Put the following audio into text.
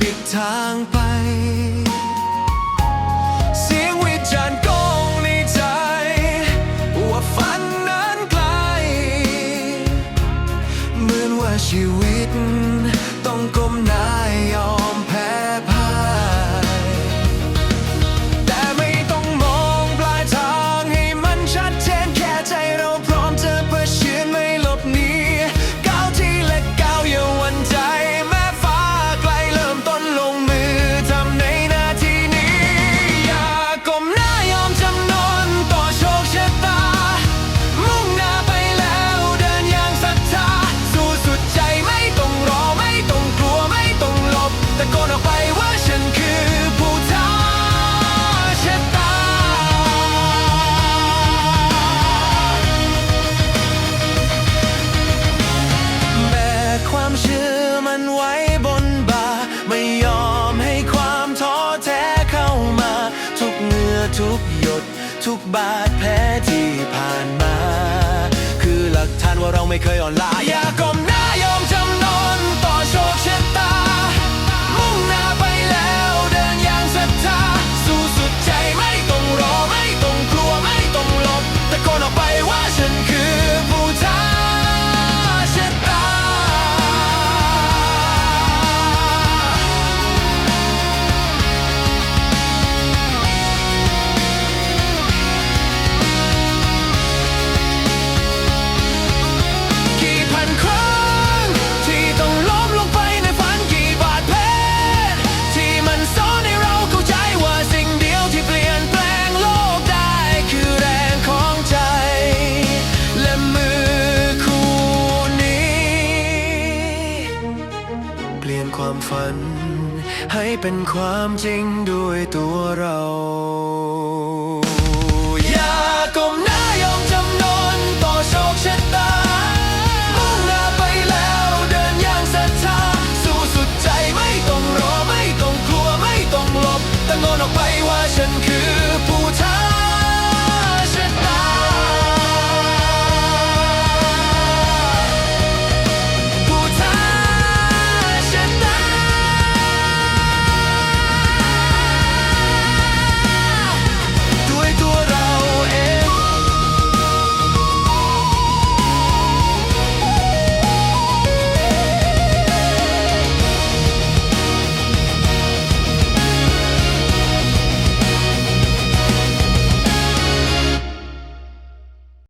ปิดทางไป เสียงวิจาณ์กงในใจ ว่าฝันนั้นไกล เหมือนว่าชีวิตต้องก้ม ทุกหยด ทุกบาดแผลที่ผ่านมา คือหลักฐานว่าเราไม่เคยอ่อนล้าอย่าก้ม ความฝัน ให้เป็นความจริงด้วยตัวเรา อยาก